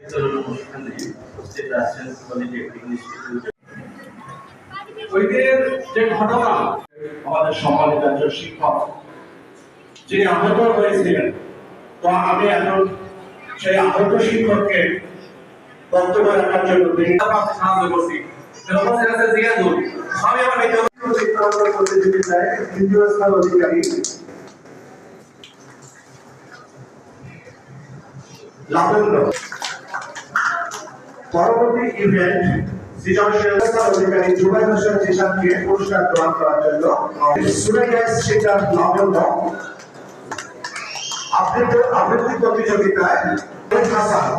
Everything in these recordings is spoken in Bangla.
বিতরণ অনুষ্ঠানে উপস্থিত আছেন পলিটেকনিক ইনস্টিটিউট ওই দিনের যে ঘটনা আমাদের সম্মানিত একজন শিক্ষক, যিনি আহত হয়েছিলেন, তো আমি এখন সেই আহত শিক্ষককে বক্তব্য রাখার জন্য সাহায্য করছি। আমি আমার দ্বিতীয় স্থান অধিকারী লাবণ্য পরবর্তী ইভেন্ট সৃজনশীল স্থান অধিকারী জুবাইর হোসেন জিশানকে পুরস্কার প্রদান করার জন্য সুরেগাই শিকার লাবণ্য আবৃত্তি আবৃত্তি প্রতিযোগিতায় হাসান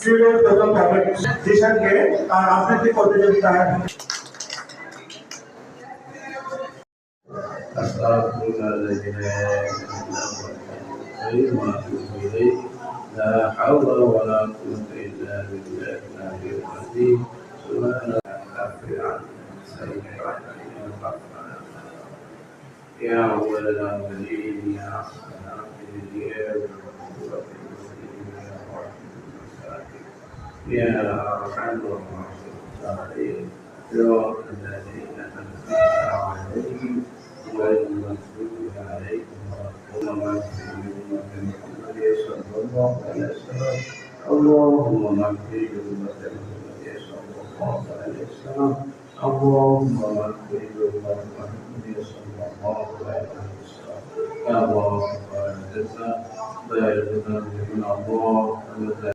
সিলেট প্রথম জিশানকে তার আবৃত্তি প্রতিযোগিতায় أستغفر الذين خير ما أتوب إليه لا حول ولا قوة إلا بالله العلي العظيم. سبحان كافر عن يا أول الأولين يا أحسن الآخرين يا أرحم الراحمين. يا الذين اللهم اغفر لأمة محمد صلى الله عليه وسلم اللهم اغفر لأمة محمد صلى الله عليه وسلم يا الله سبحانه وتعالى لا يزال من الله